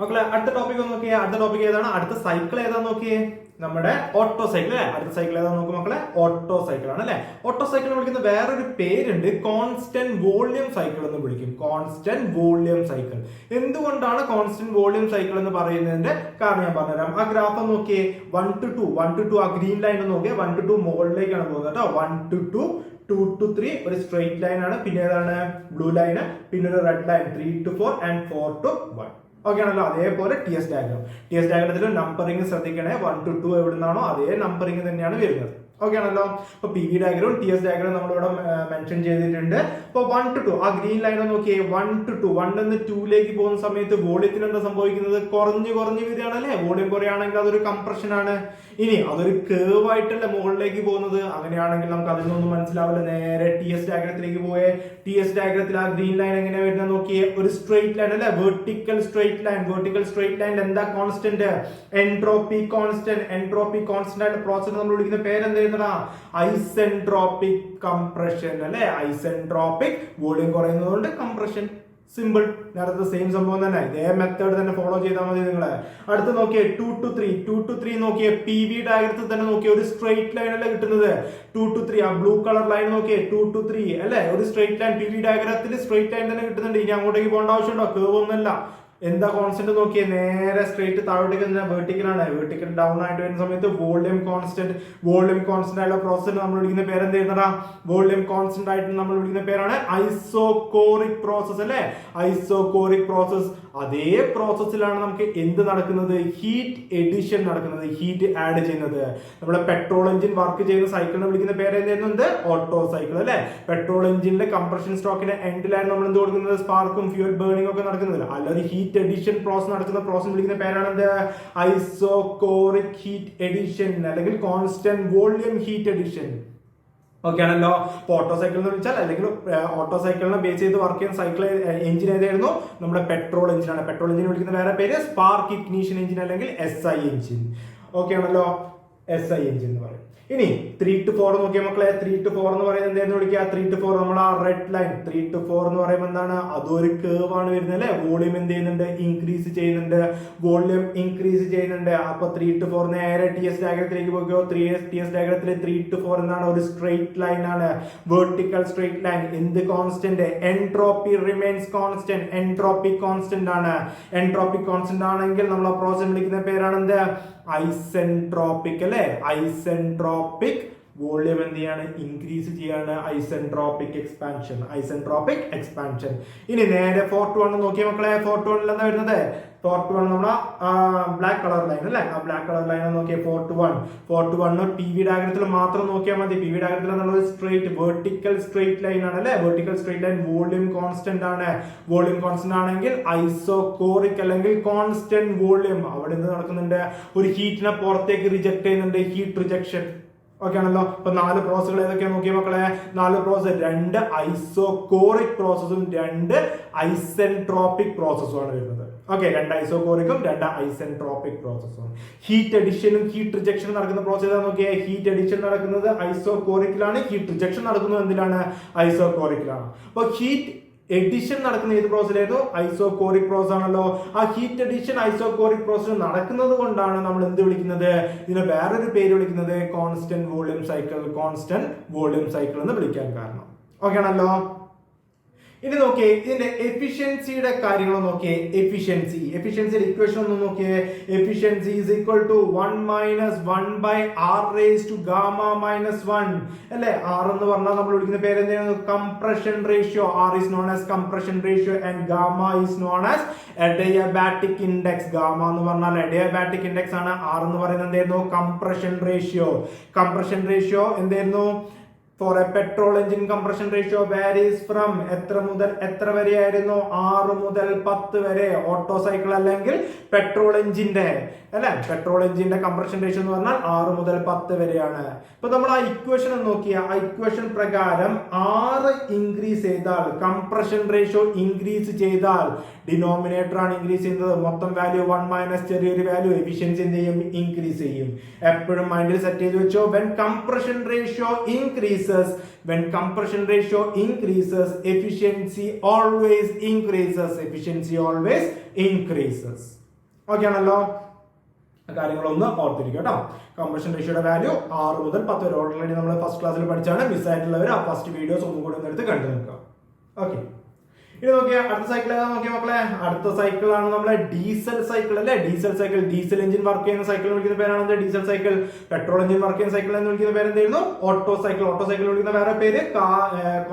മക്കളെ അടുത്ത ടോപ്പിക് ഒന്ന് നോക്കിയേ. അടുത്ത ടോപ്പിക് ഏതാണ്? അടുത്ത സൈക്കിൾ ഏതാന്ന് നോക്കിയേ? നമ്മുടെ ഓട്ടോ സൈക്കിൾ അല്ലേ? അടുത്ത സൈക്കിൾ ഏതാന്ന് നോക്കും മക്കളെ. ഓട്ടോ സൈക്കിൾ ആണ് അല്ലെ? ഓട്ടോ സൈക്കിൾ വിളിക്കുന്ന വേറൊരു പേരുണ്ട്. കോൺസ്റ്റന്റ് വോളിയം സൈക്കിൾ എന്ന് വിളിക്കും. കോൺസ്റ്റന്റ് വോളിയം സൈക്കിൾ എന്തുകൊണ്ടാണ് കോൺസ്റ്റന്റ് വോളിയം സൈക്കിൾ എന്ന് പറയുന്നതിന്റെ കാരണം ഞാൻ പറഞ്ഞുതരാം. ആ ഗ്രാഫ് നോക്കിയേ. One two two one two two ആ ഗ്രീൻ ലൈൻ നോക്കിയേ. വൺ ടു ടു മുകളിലേക്കാണ് പോകുന്നത് കേട്ടോ. One two two two two three ഒരു സ്ട്രെയിറ്റ് ലൈൻ ആണ്. പിന്നെ ഏതാണ്? ബ്ലൂ ലൈൻ പിന്നെ ഒരു red line three two four and four two one okay ആണല്ലോ അതേപോലെ T S diagram T S ഡയഗ്രാമത്തിൽ numbering ശ്രദ്ധിക്കണേ. വൺ ടു ടു എവിടുന്നാണോ അതേ നമ്പറിംഗ് തന്നെയാണ് വരുന്നത്. ഓക്കെ ആണല്ലോ അപ്പൊ P V diagram T S diagram നമ്മളിവിടെ മെൻഷൻ ചെയ്തിട്ടുണ്ട്. അപ്പോൾ വൺ ടു ടു ആ ഗ്രീൻ ലൈൻ നോക്കിയേ. വൺ ടു ടു വൺ നിന്ന് ടൂലേക്ക് പോകുന്ന സമയത്ത് വോളിയത്തിന് എന്താ സംഭവിക്കുന്നത്? കുറഞ്ഞു കുറഞ്ഞു വരികയാണ് അല്ലേ വോളിയം കുറയാണെങ്കിൽ അതൊരു കംപ്രഷൻ ആണ്. ഇനി അതൊരു കേവ് ആയിട്ടല്ല മുകളിലേക്ക് പോകുന്നത്? അങ്ങനെയാണെങ്കിൽ നമുക്ക് അതിൽ നിന്നൊന്നും മനസ്സിലാവില്ല. നേരെ ടി എസ് ഡയഗ്രത്തിലേക്ക് പോയേ. ടി എസ് ഡയഗ്രത്തിൽ ആ ഗ്രീൻ ലൈൻ എങ്ങനെ വരുന്നത് നോക്കിയേ? ഒരു സ്ട്രെയിറ്റ് ലൈൻ അല്ലെ? Vertical straight line vertical straight line എന്താ constant entropy constant entropy constant ആയിട്ട് പ്രോസസ് നമ്മൾ വിളിക്കുന്ന പേര് എന്താ ഐസെൻട്രോപ്പിക് കംപ്രഷൻ അല്ലെ? ഐസെൻട്രോപ്പിക് വോളിയം കുറയുന്നതുകൊണ്ട് കംപ്രഷൻ സിമ്പിൾ നേരത്തെ സെയിം സംഭവം തന്നെ. ഇതേ മെത്തേഡ് തന്നെ ഫോളോ ചെയ്താൽ മതി നിങ്ങൾ അടുത്ത് നോക്കിയേ two two three two two three നോക്കിയേ പി വി ഡയഗ്രത്തിൽ തന്നെ നോക്കിയേ ഒരു സ്ട്രെയിറ്റ് ലൈൻ അല്ലേ കിട്ടുന്നത്? ടു ടു ത്രീ ആ ബ്ലൂ കളർ ലൈൻ നോക്കിയേ ടു ടു ത്രീ അല്ലേ? ഒരു സ്ട്രെയിറ്റ് ലൈൻ പി വി ഡയഗ്രത്തിൽ സ്ട്രെയിറ്റ് ലൈൻ തന്നെ കിട്ടുന്നുണ്ട്. ഇനി അങ്ങോട്ടേക്ക് പോകേണ്ട ആവശ്യമുണ്ടോ? കേവ് ഒന്നുമല്ല. എന്താ കോൺസ്റ്റന്റ് നോക്കിയേ? നേരെ സ്ട്രേറ്റ് താഴോട്ടേക്ക് വെർട്ടിക്കൽ ആണ്. വെർട്ടിക്കൽ ഡൗൺ ആയിട്ട് വരുന്ന സമയത്ത് വോളിയം കോൺസ്റ്റന്റ് വോളിയം കോൺസ്റ്റന്റ് ആയിട്ടുള്ള പ്രോസസ്സിന് നമ്മൾ വിളിക്കുന്ന പേര് എന്ത് ചെയ്യുന്നതാ വോളിയം കോൺസ്റ്റന്റ് ആയിട്ട് നമ്മൾ വിളിക്കുന്ന പേരാണ് ഐസോകോറിക് പ്രോസസ് അല്ലേ? ഐസോകോറിക് പ്രോസസ് അതേ പ്രോസസ്സിലാണ് നമുക്ക് എന്ത് നടക്കുന്നത്? ഹീറ്റ് എഡിഷൻ നടക്കുന്നത്. ഹീറ്റ് ആഡ് ചെയ്യുന്നത്. നമ്മുടെ പെട്രോൾ എഞ്ചിൻ വർക്ക് ചെയ്യുന്ന സൈക്കിളിനെ വിളിക്കുന്ന പേര് എന്ത്? ഓട്ടോ സൈക്കിൾ അല്ലെ പെട്രോൾ എഞ്ചിനിലെ കംപ്രഷൻ സ്റ്റോക്കിന്റെ എൻഡിലാണ് നമ്മൾ എന്ത് കൊടുക്കുന്നത്? സ്പാർക്കും ഫ്യൂൽ ബേണിംഗ് ഒക്കെ നടക്കുന്നത്. അല്ലാതെ ഹീറ്റ് എഡിഷൻ പ്രോസസ് നടക്കുന്ന പ്രോസസ് വിളിക്കുന്ന പേരാണ് എന്ത്? ഐസോകോറിക് ഹീറ്റ് എഡിഷൻ അല്ലെങ്കിൽ constant volume heat addition okay ആണല്ലോ. ഓട്ടോ സൈക്കിൾ എന്ന് വിളിച്ചാൽ അല്ലെങ്കിൽ ഓട്ടോ സൈക്കിളിനെ ബേസ് ചെയ്ത് വർക്ക് ചെയ്യുന്ന സൈക്കിൾ എഞ്ചിൻ ഏതായിരുന്നു? നമ്മുടെ പെട്രോൾ എഞ്ചിനാണ് പെട്രോൾ എഞ്ചിൻ വിളിക്കുന്ന വേറെ പേര് സ്പാർക്ക് ഇഗ്നീഷൻ എഞ്ചിൻ അല്ലെങ്കിൽ എസ് ഐ എഞ്ചിൻ ഓക്കെ ആണല്ലോ. എസ് ഐ എഞ്ചിൻ എന്ന് പറയും. ഇനി ത്രീ ടു ഫോർ നോക്കിയ മക്കളെ. ത്രീ ടു ഫോർ എന്ന് പറയുന്നത് എന്തായിരുന്നു വിളിക്കുക? ത്രീ ടു ഫോർ നമ്മൾ ആ red line three two four എന്ന് പറയുമ്പോൾ എന്താണ്? അതൊരു കേവ് ആണ് വരുന്നത് അല്ലെ? വോളിയം എന്ത് ചെയ്യുന്നുണ്ട്? ഇൻക്രീസ് ചെയ്യുന്നുണ്ട്. വോളിയം ഇൻക്രീസ് ചെയ്യുന്നുണ്ട്. അപ്പൊ ത്രീ ടു ഫോർ നേരെ ടി എസ് ഡയഗ്രത്തിലേക്ക് പോയോ ത്രീ എസ് ടി എസ് ഡയഗ്രത്തിൽ ത്രീ ടു ഫോർ എന്നാണ് ഒരു സ്ട്രെയിറ്റ് ലൈൻ ആണ്. വെർട്ടിക്കൽ സ്ട്രെയിറ്റ് ലൈൻ എന്ത് constant entropy remains constant entropy constant ആണ്. എൻട്രോപ്പി കോൺസ്റ്റന്റ് ആണെങ്കിൽ നമ്മൾ ആ പ്രോസസ് വിളിക്കുന്ന പേരാണ് എന്ത്? ഐസെൻട്രോപ്പിക് അല്ലെ? ഐസെൻട്രോപ്പിക് വോളിയം എന്ത് ചെയ്യാണ്? ഇൻക്രീസ് ചെയ്യാണ് ഐസെൻട്രോപ്പിക് എക്സ്പാൻഷൻ ഐസെൻട്രോപ്പിക് എക്സ്പാൻഷൻ ഇനി നേരെ ഫോർട്ട് വൺ നോക്കിയ മക്കളെ ഫോർട്ട് വണ്ണിൽ എന്താ വരുന്നത്? ഫോർട്ട് വൺ നമ്മളെ ബ്ലാക്ക് കളർ ലൈൻ അല്ലേ? ആ ബ്ലാക്ക് കളർ ലൈൻ നോക്കിയ four two one four two one P V ഡയഗ്രത്തിൽ മാത്രം നോക്കിയാൽ മതി. പി വി ഡയഗ്രത്തിൽ എന്നുള്ളത് സ്ട്രേറ്റ് വെർട്ടിക്കൽ സ്ട്രേറ്റ് ലൈൻ ആണ് അല്ലെ? Vertical straight line volume constant ആണ്. വോളിയം കോൺസ്റ്റന്റ് ആണെങ്കിൽ ഐസോകോറിക് അല്ലെങ്കിൽ കോൺസ്റ്റന്റ് വോളിയം അവിടെ എന്ത് നടക്കുന്നുണ്ട്? ഒരു ഹീറ്റിനെ പുറത്തേക്ക് റിജക്ട് ചെയ്യുന്നുണ്ട്. ഹീറ്റ് റിജക്ഷൻ ഓക്കെ ആണല്ലോ ഇപ്പൊ നാല് പ്രോസസ്സുകൾ ഏതൊക്കെയാണ് നോക്കിയ മക്കളെ? നാല് പ്രോസസ് രണ്ട് ഐസോകോറിക് പ്രോസസ്സും രണ്ട് ഐസെൻട്രോപ്പിക് പ്രോസസ്സും ആണ് വരുന്നത്. ഓക്കെ രണ്ട് ഐസോകോറിക്കും രണ്ട് ഐസെൻട്രോപ്പിക് പ്രോസസ്സും ഹീറ്റ് അഡിഷനും ഹീറ്റ് റിജക്ഷനും നടക്കുന്ന പ്രോസസ് ഏതാ നോക്കിയേ? ഹീറ്റ് അഡിഷൻ നടക്കുന്നത് ഐസോകോറിക്കിലാണ് ഹീറ്റ് റിജക്ഷൻ നടക്കുന്നത് എന്തിലാണ്? ഐസോകോറിക്കിലാണ് അപ്പൊ ഹീറ്റ് എഡിഷൻ നടക്കുന്ന ഏത് പ്രോസസ്സിലായിരുന്നു ഐസോകോറിക് പ്രോസസ് ആണല്ലോ. ആ ഹീറ്റ് എഡിഷൻ ഐസോകോറിക് പ്രോസസ് നടക്കുന്നത് കൊണ്ടാണ് നമ്മൾ എന്ത് വിളിക്കുന്നത്? ഇതിനെ വേറൊരു പേര് വിളിക്കുന്നത്. Constant volume cycle constant volume cycle എന്ന് വിളിക്കാൻ കാരണം. ഓക്കെ ആണല്ലോ? ഇനി നോക്കിയേ ഇതിന്റെ എഫിഷ്യൻസിയുടെ കാര്യങ്ങൾ നോക്കിയേ എഫിഷ്യൻസി എഫിഷ്യൻസിയുടെ ഇക്വേഷൻ ഒന്ന് നോക്കിയേ. Efficiency is equal to one minus one by R raise to gamma minus one അല്ലേ? ആർ എന്ന് പറഞ്ഞാൽ നമ്മൾ വിളിക്കുന്ന പേര് എന്താണ്? Compression ratio R is known as compression ratio and gamma is known as adiabatic index gamma എന്ന് പറഞ്ഞാൽ adiabatic index ആണ്. ആർ എന്ന് പറയുന്നത് എന്തായിരുന്നു കംപ്രഷൻ റേഷ്യോ കംപ്രഷൻ റേഷ്യോ എന്തായിരുന്നു for a petrol engine compression ratio varies from എത്ര മുതൽ എത്ര വരെ ആയിരുന്നു ആറ് മുതൽ പത്ത് വരെ. ഓട്ടോ സൈക്കിൾ അല്ലെങ്കിൽ പെട്രോൾ എഞ്ചിന്റെ അല്ലെ? പെട്രോൾ എഞ്ചിന്റെ കംപ്രഷൻ റേഷ്യോ എന്ന് പറഞ്ഞാൽ ആറ് മുതൽ പത്ത് വരെയാണ്. ഇപ്പൊ നമ്മൾ ആ ഇക്വേഷൻ നോക്കിയ ആ ഇക്വേഷൻ പ്രകാരം ആറ് ഇൻക്രീസ് ചെയ്താൽ കംപ്രഷൻ റേഷ്യോ ഇൻക്രീസ് ചെയ്താൽ ഡിനോമിനേറ്റർ ആണ് ഇൻക്രീസ് ചെയ്യുന്നത്. മൊത്തം വാല്യൂ വൺ മൈനസ് ചെറിയൊരു വാല്യൂ എഫിഷ്യൻസി എന്ത് ചെയ്യും? ഇൻക്രീസ് ചെയ്യും. എപ്പോഴും മൈൻഡിൽ സെറ്റ് ചെയ്ത് വെച്ചോ. When compression ratio increases when compression ratio increases efficiency always increases efficiency always increases okay ആണല്ലോ? കാര്യങ്ങളൊന്ന് ഓർത്തിരിക്കുക കേട്ടോ. കംപ്രഷൻ റേഷ്യോയുടെ വാല്യൂ ആറ് മുതൽ പത്ത് വരെ. ഓൾറെഡി നമ്മൾ ഫസ്റ്റ് ക്ലാസ്സിൽ പഠിച്ചാണ്. മിസ് ആയിട്ടുള്ളവർ ആ ഫസ്റ്റ് വീഡിയോസ് ഒന്നും കൂടി ഒന്ന് എടുത്ത് കണ്ടു നോക്കുക. ഓക്കെ ഇനി നോക്കിയാ അടുത്ത സൈക്കിൾ ഏതാ നോക്കിയാ മക്കളെ? അടുത്ത സൈക്കിൾ ആണ് നമ്മളെ ഡീസൽ സൈക്കിൾ അല്ലേ? Diesel cycle diesel engine work ചെയ്യുന്ന സൈക്കിൾ വിളിക്കുന്ന പേരാണ് diesel cycle petrol engine work ചെയ്യുന്ന സൈക്കിൾ എന്ന് വിളിക്കുന്ന പേര് എന്തായിരുന്നു? ഓട്ടോ സൈക്കിൾ ഓട്ടോ സൈക്കിൾ വിളിക്കുന്ന വേറെ പേര്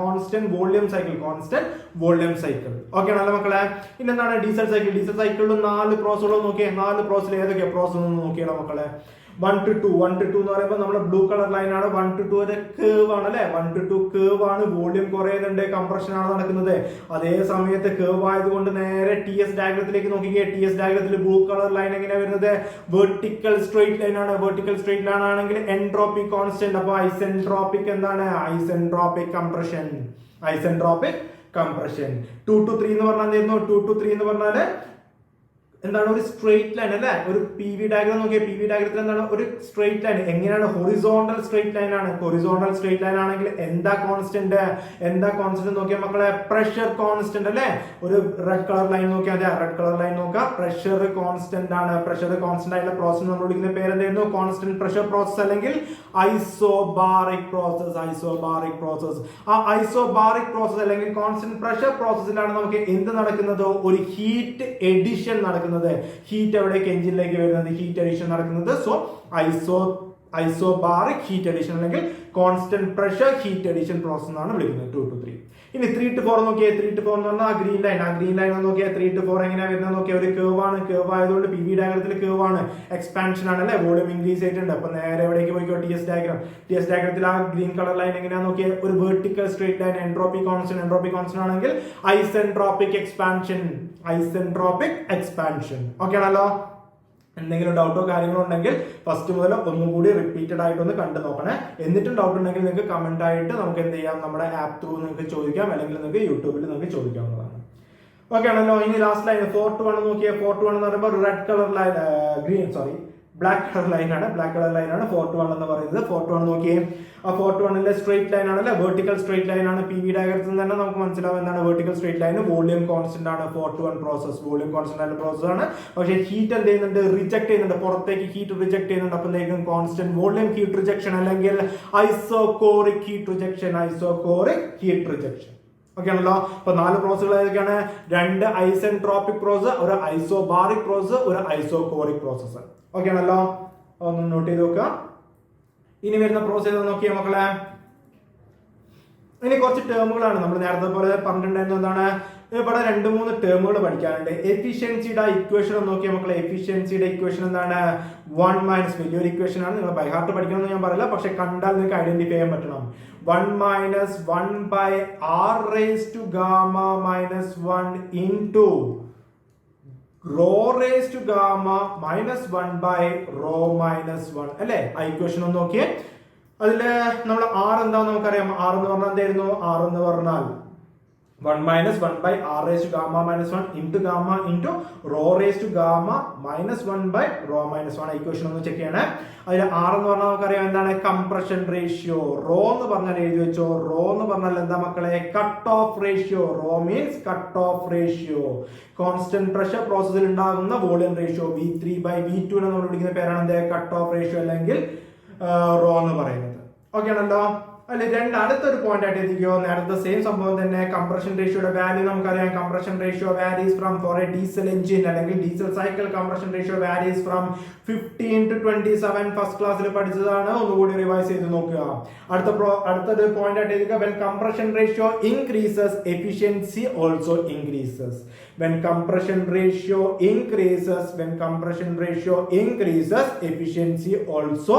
constant volume cycle constant volume cycle okay ആണല്ലോ മക്കളെ? ഇനി എന്താണ് ഡീസൽ സൈക്കിൾ ഡീസൽ സൈക്കിളിൽ നാല് പ്രോസുകളും നോക്കിയേ. നാല് പ്രോസിൽ ഏതൊക്കെയാണ് പ്രോസ് എന്ന് നോക്കിയാലോ മക്കളെ. One two two one two two എന്ന് പറയുമ്പോൾ നമ്മുടെ ബ്ലൂ കളർ ലൈൻ ആണ്. വൺ ടു ടു ഒരു കേവ് ആണ് അല്ലെ? വൺ ടു ടു കേവ് ആണ്. വോളിയം കുറയുന്നുണ്ട്. കംപ്രഷൻ ആണ് നടക്കുന്നത്. അതേ സമയത്ത് കേവ് ആയതുകൊണ്ട് നേരെ ടി എസ് ഡയഗ്രത്തിലേക്ക് നോക്കിക്കേ. ടി എസ് ഡയഗ്രത്തിൽ ബ്ലൂ കളർ ലൈൻ എങ്ങനെയാണ് വരുന്നത്? വെർട്ടിക്കൽ സ്ട്രേറ്റ് ലൈൻ ആണ്. വെർട്ടിക്കൽ സ്ട്രേറ്റ് ലൈൻ ആണെങ്കിൽ എൻട്രോപ്പിക് കോൺസ്റ്റന്റ് അപ്പൊ ഐസെൻട്രോപ്പിക് എന്താണ്? Isentropic compression isentropic compression two two three എന്ന് പറഞ്ഞാൽ എന്തായിരുന്നു ടു ടു ത്രീ എന്ന് പറഞ്ഞാൽ എന്താണ് ഒരു സ്ട്രെയിറ്റ് ലൈൻ അല്ലെ? ഒരു പി വി ഡയഗ്രാം നോക്കിയാൽ പി വി ഡയഗ്രത്തിൽ എന്താണ്? ഒരു സ്ട്രെയിറ്റ് ലൈൻ എങ്ങനെയാണ് ഹൊറിസോണ്ടൽ സ്ട്രെയിറ്റ് ലൈൻ ആണ്? ഹൊറിസോണ്ടൽ സ്ട്രെയിറ്റ് ലൈൻ ആണെങ്കിൽ എന്താ കോൺസ്റ്റന്റ് എന്താ കോൺസ്റ്റന്റ് നോക്കിയാൽ മക്കളെ പ്രഷർ കോൺസ്റ്റന്റ് അല്ലെ? ഒരു റെഡ് കളർ ലൈൻ നോക്കിയാൽ അതെ റെഡ് കളർ ലൈൻ നോക്കുക. പ്രഷർ കോൺസ്റ്റന്റ് ആണ്. പ്രഷർ കോൺസ്റ്റന്റ് ആയിട്ടുള്ള പ്രോസസ് നമ്മൾ വിളിക്കുന്ന പേര് എന്തായിരുന്നു കോൺസ്റ്റന്റ് പ്രഷർ പ്രോസസ് അല്ലെങ്കിൽ ഐസോബാറിക് പ്രോസസ് ഐസോബാറിക് പ്രോസസ് ആ ഐസോബാറിക് പ്രോസസ് അല്ലെങ്കിൽ കോൺസ്റ്റന്റ് പ്രഷർ പ്രോസസ്സിലാണ് നമുക്ക് എന്ത് നടക്കുന്നത്? ഒരു ഹീറ്റ് എഡിഷൻ നടക്കുന്നത്. ഹീറ്റ് എവിടേക്ക് എഞ്ചിനിലേക്ക് വരുന്നത്? ഹീറ്റ് അഡീഷൻ നടക്കുന്നത്. So iso isobaric heat addition അല്ലെങ്കിൽ constant pressure heat addition process എന്നാണ് വിളിക്കുന്നത്. ടു ടു ത്രീ ഇനി ത്രീ ടു ഫോർ നോക്കിയാൽ ത്രീ ടു ഫോർ എന്ന് പറഞ്ഞാൽ ആ ഗ്രീൻ ലൈൻ ആ ഗ്രീൻ ലൈൻ നോക്കിയാൽ ത്രീ ടു ഫോർ എങ്ങനെയാ വരുന്നത്? നോക്കിയാൽ ഒരു കേവ് ആണ്. കേവ് ആയതുകൊണ്ട് പി വി ഡയഗ്രത്തിൽ കേവ് ആണ്. എക്സ്പാൻഷൻ ആണ് അല്ലെ? വോളിയം ഇൻക്രീസ് ആയിട്ടുണ്ട്. അപ്പൊ നേരെ എവിടേക്ക് പോയിക്കോ? T S diagram T S ഡയഗ്രത്തിൽ ആ ഗ്രീൻ കളർ ലൈൻ എങ്ങനെയാ നോക്കിയാൽ ഒരു vertical straight line entropy constant entropy constant ആണെങ്കിൽ isentropic expansion isentropic expansion okay ആണല്ലോ? എന്തെങ്കിലും ഡൗട്ടോ കാര്യങ്ങളോ ഉണ്ടെങ്കിൽ ഫസ്റ്റ് മുതൽ ഒന്നുകൂടി റിപ്പീറ്റഡ് ആയിട്ട് ഒന്ന് കണ്ടു നോക്കണേ. എന്നിട്ടും ഡൗട്ട് ഉണ്ടെങ്കിൽ നിങ്ങൾക്ക് കമന്റ് ആയിട്ട് നമുക്ക് എന്ത് ചെയ്യാം? നമ്മുടെ ആപ്പ് ത്രൂ നിങ്ങൾക്ക് ചോദിക്കാം. അല്ലെങ്കിൽ നിങ്ങൾക്ക് യൂട്യൂബിൽ നിങ്ങൾക്ക് ചോദിക്കാവുന്നതാണ്. ഓക്കെ ആണല്ലോ. ഇനി last line four two one നോക്കിയാൽ ഫോർ ടു വൺ എന്ന് പറയുമ്പോൾ red colour line green sorry black colour line ആണ്. ബ്ലാക്ക് കളർ ലൈൻ ആണ് ഫോർ ടു വൺ എന്ന് പറയുന്നത്. ഫോർട്ട് വൺ നോക്കിയേ. ആ ഫോർട്ട് വണ്ണിന്റെ സ്ട്രേറ്റ് ലൈൻ ആണല്ലേ. വെർട്ടിക്കൽ സ്ട്രേറ്റ് ലൈൻ ആണ്. പി വി ഡയഗ്രത്തിൽ തന്നെ നമുക്ക് മനസ്സിലാവും എന്താണ് vertical straight line volume constant ആണ് four two one process volume constant ആയിട്ടുള്ള പ്രോസസ് ആണ്. പക്ഷേ ഹീറ്റ് എന്ത് ചെയ്യുന്നുണ്ട്? റിജക്ട് ചെയ്യുന്നുണ്ട്. പുറത്തേക്ക് ഹീറ്റ് റിജക്ട് ചെയ്യുന്നുണ്ട്. അപ്പോഴത്തേക്കും കോൺസ്റ്റന്റ് വോളിയം ഹീറ്റ് റിജക്ഷൻ അല്ലെങ്കിൽ isochoric heat rejection isochoric heat rejection okay ആണല്ലോ അപ്പൊ നാല് പ്രോസസ്സുകൾ ഏതൊക്കെയാണ്? രണ്ട് ഐസെൻട്രോപിക് പ്രോസസ് ഒരു ഐസോബാറിക് പ്രോസസ് ഒരു ഐസോകോറിക് പ്രോസസ് ഓക്കെ ആണല്ലോ ഒന്ന് നോട്ട് ചെയ്ത് നോക്കുക. ഇനി വരുന്ന പ്രോസസ് നോക്കിയാ മക്കളെ? ഇനി കുറച്ച് ടേമുകളാണ് നമ്മൾ നേരത്തെ പോലെ പറഞ്ഞിട്ടുണ്ടായിരുന്നത് എന്താണ്? ഇവിടെ രണ്ട് മൂന്ന് ടേമുകൾ പഠിക്കാനുണ്ട്. എഫിഷ്യൻസിയുടെ ഇക്വേഷൻ നോക്കിയാൽ മക്കളെ. എഫിഷ്യൻസിയുടെ ഇക്വേഷൻ എന്താണ്? വൺ മൈനസ് വലിയൊരു ഇക്വേഷൻ ആണ്. നിങ്ങൾ ബൈ ഹാർട്ട് പഠിക്കണമെന്ന് ഞാൻ പറയില്ല. പക്ഷെ കണ്ടാൽ നിങ്ങൾക്ക് ഐഡന്റിഫൈ ചെയ്യാൻ പറ്റണം. One minus one by R raise to gamma minus one into rho raise to gamma minus one by rho minus one അല്ലേ? ആ ഇക്വേഷൻ ഒന്ന് നോക്കിയേ. അതിൽ നമ്മൾ ആർ എന്താന്ന് നമുക്കറിയാം. ആർ എന്ന് പറഞ്ഞാൽ എന്തായിരുന്നു ആർ എന്ന് പറഞ്ഞാൽ one minus one by R raise to gamma minus one into gamma into rho raise to gamma minus one by rho minus one equation ഒന്ന് ചെക്ക് ചെയ്യണേ. അതിൽ ആർ എന്ന് പറഞ്ഞാൽ നമുക്കറിയാം എന്താണ്? കംപ്രഷൻ റേഷ്യോ റോ എന്ന് പറഞ്ഞാൽ എഴുതി വെച്ചോ? റോ എന്ന് പറഞ്ഞാൽ എന്താ മക്കളെ? Cut off ratio rho means cut off ratio constant pressure പ്രോസസ്സിൽ ഉണ്ടാകുന്ന volume ratio V three by V two എന്ന് നമ്മൾ വിളിക്കുന്ന പേരാണ് എന്ത്? കട്ട് ഓഫ് റേഷ്യോ അല്ലെങ്കിൽ റോ എന്ന് പറയുന്നത്. ഓക്കെ ആണല്ലോ? അല്ലെ രണ്ട് അടുത്തൊരു പോയിന്റ് ആയിട്ട് എത്തിക്കോ? നേരത്തെ സെയിം സംഭവം തന്നെ. കംപ്രഷൻ റേഷ്യോയുടെ വാല്യൂ നമുക്കറിയാം. Compression ratio varies from for a diesel engine അല്ലെങ്കിൽ diesel cycle compression ratio varies from fifteen to twenty seven first ക്ലാസ്സിൽ പഠിച്ചതാണ്. ഒന്നുകൂടി റിവൈസ് ചെയ്ത് നോക്കുക. അടുത്ത അടുത്തൊരു പോയിന്റ് ആയിട്ട് എത്തിക്കുക when compression ratio increases efficiency also increases when compression ratio increases when compression ratio increases efficiency also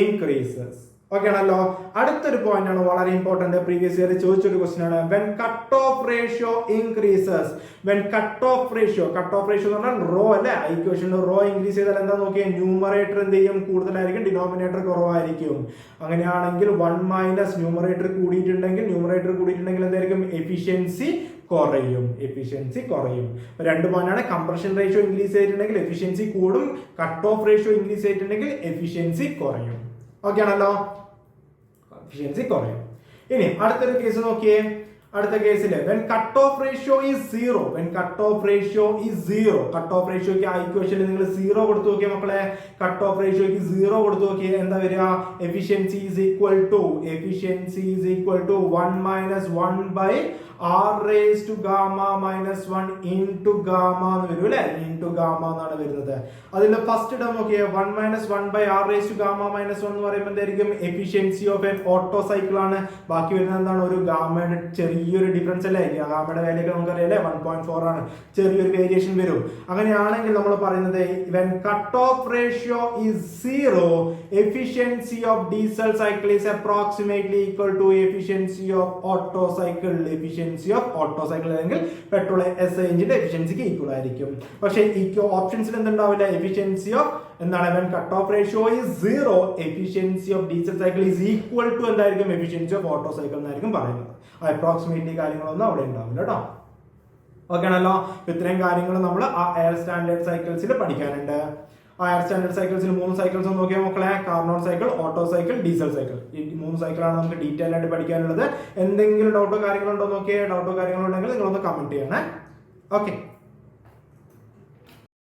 increases. Okay ആണല്ലോ അടുത്തൊരു പോയിന്റ് ആണ് വളരെ ഇമ്പോർട്ടന്റ് പ്രീവിയസ് ഇയർ ചോദിച്ചൊരു ക്വസ്റ്റൻ ആണ്. When cut off ratio increases when cut off ratio cut off ratio എന്ന് പറഞ്ഞാൽ raw അല്ലെ? Equation raw increase ചെയ്താൽ എന്താ നോക്കിയാൽ ന്യൂമറേറ്റർ എന്ത് ചെയ്യും? കൂടുതലായിരിക്കും ഡിനോമിനേറ്റർ കുറവായിരിക്കും. അങ്ങനെയാണെങ്കിൽ വൺ മൈനസ് ന്യൂമറേറ്റർ കൂടിയിട്ടുണ്ടെങ്കിൽ ന്യൂമറേറ്റർ കൂടിയിട്ടുണ്ടെങ്കിൽ എന്തായിരിക്കും? എഫിഷ്യൻസി കുറയും. എഫിഷ്യൻസി കുറയും. രണ്ട് പോയിന്റാണ് കംപ്രഷൻ റേഷ്യോ ഇൻക്രീസ് ചെയ്തിട്ടുണ്ടെങ്കിൽ എഫിഷ്യൻസി കൂടും. കട്ട് ഓഫ് റേഷ്യോ ഇൻക്രീസ് ചെയ്തിട്ടുണ്ടെങ്കിൽ എഫിഷ്യൻസി കുറയും. ഓക്കെ ആണല്ലോ കുറയും. ഇനി അടുത്തൊരു കേസ് നോക്കിയേ. അടുത്ത കേസിൽ when cut off ratio is zero when cut off ratio is zero cut off റേഷ്യോക്ക് ആ ഇക്വേഷനിൽ നിങ്ങൾ സീറോ കൊടുത്തു നോക്കിയ മക്കളെ. കട്ട് ഓഫ് റേഷ്യോക്ക് സീറോ കൊടുത്തു നോക്കിയ എന്താ വരിക? Efficiency is equal to efficiency is equal to one minus one by r raise to gamma minus one into gamma എന്ന് വരും അല്ലെ? ഇൻ ടു ഗാമ എന്നാണ് വരുന്നത്. അതിന്റെ ഫസ്റ്റ് ടേം നോക്കിയേ one minus one by r raise to gamma minus one എന്ന് പറയുമ്പോൾ എന്തായിരിക്കും? Efficiency of an Otto cycle ആണ്. ബാക്കി വരുന്നത് എന്താണ്? ഒരു ഗാമയുടെ ചെറിയൊരു ഡിഫറൻസ് അല്ലേ? ഗാമയുടെ വാല്യൊക്കെ നമുക്കറിയാം വൺ പോയിന്റ് ഫോർ ആണ്. ചെറിയൊരു വേരിയേഷൻ വരും. അങ്ങനെയാണെങ്കിൽ നമ്മൾ പറയുന്നത് when cut off ratio is zero efficiency of diesel cycle is approximately equal to efficiency of Otto cycle efficiency of Otto cycle അല്ലെങ്കിൽ പെട്രോൾ എസ് എഞ്ചിന്റെ എഫിഷ്യൻസിക്ക് ഈക്വൽ ആയിരിക്കും. പക്ഷേ ഈ ഓപ്ഷൻസിൽ എന്തുണ്ടാവില്ല? എഫിഷ്യൻസി ഓഫ് എന്താണ് when cut off ratio is zero efficiency of diesel cycle is equal to എന്തായിരിക്കും? എഫിഷ്യൻസി ഓഫ് ഓട്ടോ സൈക്കിൾ എന്നായിരിക്കും പറയുന്നത്. അപ്രോക്സിമേറ്റ്ലി കാര്യങ്ങളൊന്നും അവിടെ ഉണ്ടാവില്ല കേട്ടോ ഓക്കെ ആണല്ലോ? ഇത്രയും കാര്യങ്ങൾ നമ്മൾ ആ എയർ സ്റ്റാൻഡേർഡ് സൈക്കിൾസിൽ പഠിക്കാനുണ്ട്. ആ എയർ സ്റ്റാൻഡേർഡ് സൈക്കിൾസിൽ മൂന്ന് സൈക്കിൾസ് നോക്കിയാൽ മക്കളെ. Carnot cycle Otto cycle diesel cycle ഈ മൂന്ന് സൈക്കിളാണ് നമുക്ക് ഡീറ്റെയിൽ ആയിട്ട് പഠിക്കാനുള്ളത്. എന്തെങ്കിലും ഡൗട്ടോ കാര്യങ്ങളുണ്ടോ നോക്കിയാൽ ഡൗട്ടോ കാര്യങ്ങളുണ്ടെങ്കിൽ നിങ്ങളൊന്ന് കമന്റ് ചെയ്യണേ. ഓക്കെ